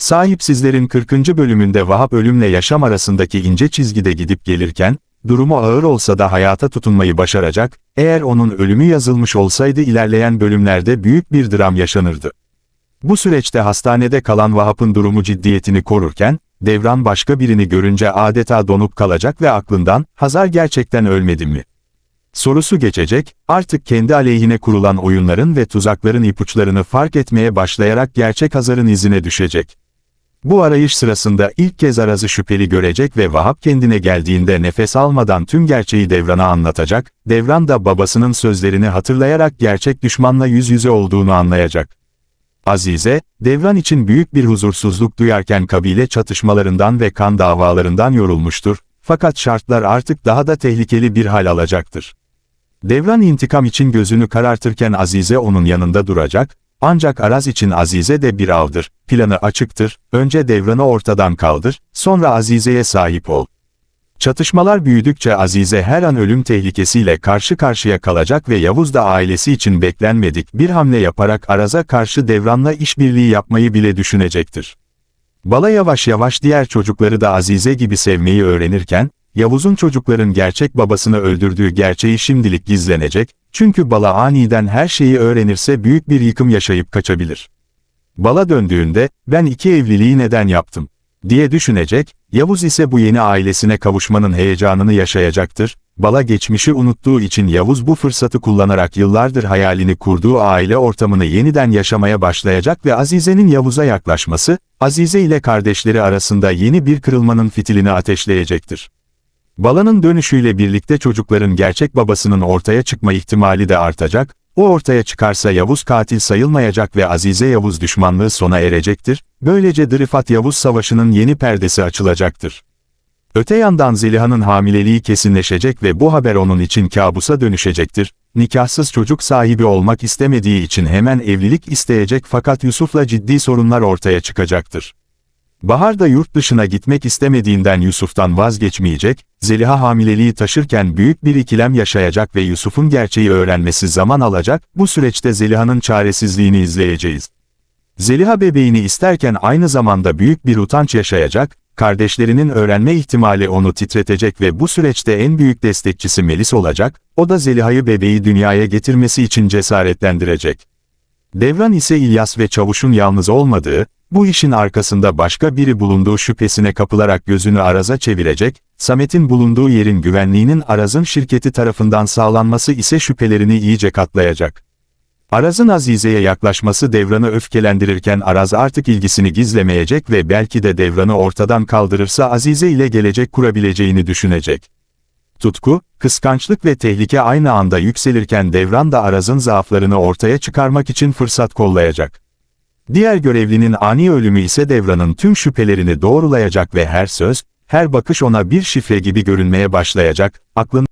Sahipsizlerin 40. bölümünde Vahap ölümle yaşam arasındaki ince çizgide gidip gelirken, durumu ağır olsa da hayata tutunmayı başaracak, eğer onun ölümü yazılmış olsaydı ilerleyen bölümlerde büyük bir dram yaşanırdı. Bu süreçte hastanede kalan Vahap'ın durumu ciddiyetini korurken, Devran başka birini görünce adeta donup kalacak ve aklından, Hazar gerçekten ölmedi mi? Sorusu geçecek, artık kendi aleyhine kurulan oyunların ve tuzakların ipuçlarını fark etmeye başlayarak gerçek Hazar'ın izine düşecek. Bu arayış sırasında ilk kez Araz'ı şüpheli görecek ve Vahap kendine geldiğinde nefes almadan tüm gerçeği Devran'a anlatacak, Devran da babasının sözlerini hatırlayarak gerçek düşmanla yüz yüze olduğunu anlayacak. Azize, Devran için büyük bir huzursuzluk duyarken kabile çatışmalarından ve kan davalarından yorulmuştur, fakat şartlar artık daha da tehlikeli bir hal alacaktır. Devran intikam için gözünü karartırken Azize onun yanında duracak, ancak Araz için Azize de bir avdır, planı açıktır, önce Devran'ı ortadan kaldır, sonra Azize'ye sahip ol. Çatışmalar büyüdükçe Azize her an ölüm tehlikesiyle karşı karşıya kalacak ve Yavuz da ailesi için beklenmedik bir hamle yaparak Araz'a karşı Devran'la işbirliği yapmayı bile düşünecektir. Bala yavaş yavaş diğer çocukları da Azize gibi sevmeyi öğrenirken, Yavuz'un çocukların gerçek babasını öldürdüğü gerçeği şimdilik gizlenecek, çünkü Bala aniden her şeyi öğrenirse büyük bir yıkım yaşayıp kaçabilir. Bala döndüğünde, ben iki evliliği neden yaptım, diye düşünecek, Yavuz ise bu yeni ailesine kavuşmanın heyecanını yaşayacaktır, Bala geçmişi unuttuğu için Yavuz bu fırsatı kullanarak yıllardır hayalini kurduğu aile ortamını yeniden yaşamaya başlayacak ve Azize'nin Yavuz'a yaklaşması, Azize ile kardeşleri arasında yeni bir kırılmanın fitilini ateşleyecektir. Bala'nın dönüşüyle birlikte çocukların gerçek babasının ortaya çıkma ihtimali de artacak, o ortaya çıkarsa Yavuz katil sayılmayacak ve Azize Yavuz düşmanlığı sona erecektir, böylece Drifat Yavuz Savaşı'nın yeni perdesi açılacaktır. Öte yandan Zeliha'nın hamileliği kesinleşecek ve bu haber onun için kabusa dönüşecektir. Nikahsız çocuk sahibi olmak istemediği için hemen evlilik isteyecek fakat Yusuf'la ciddi sorunlar ortaya çıkacaktır. Bahar da yurt dışına gitmek istemediğinden Yusuf'tan vazgeçmeyecek, Zeliha hamileliği taşırken büyük bir ikilem yaşayacak ve Yusuf'un gerçeği öğrenmesi zaman alacak, bu süreçte Zeliha'nın çaresizliğini izleyeceğiz. Zeliha bebeğini isterken aynı zamanda büyük bir utanç yaşayacak, kardeşlerinin öğrenme ihtimali onu titretecek ve bu süreçte en büyük destekçisi Melis olacak, o da Zeliha'yı bebeği dünyaya getirmesi için cesaretlendirecek. Devran ise İlyas ve Çavuş'un yalnız olmadığı, bu işin arkasında başka biri bulunduğu şüphesine kapılarak gözünü Araz'a çevirecek, Samet'in bulunduğu yerin güvenliğinin Araz'ın şirketi tarafından sağlanması ise şüphelerini iyice katlayacak. Araz'ın Azize'ye yaklaşması Devran'ı öfkelendirirken Araz artık ilgisini gizlemeyecek ve belki de Devran'ı ortadan kaldırırsa Azize ile gelecek kurabileceğini düşünecek. Tutku, kıskançlık ve tehlike aynı anda yükselirken Devran da Araz'ın zaaflarını ortaya çıkarmak için fırsat kollayacak. Diğer görevlinin ani ölümü ise Devran'ın tüm şüphelerini doğrulayacak ve her söz, her bakış ona bir şifre gibi görünmeye başlayacak, aklın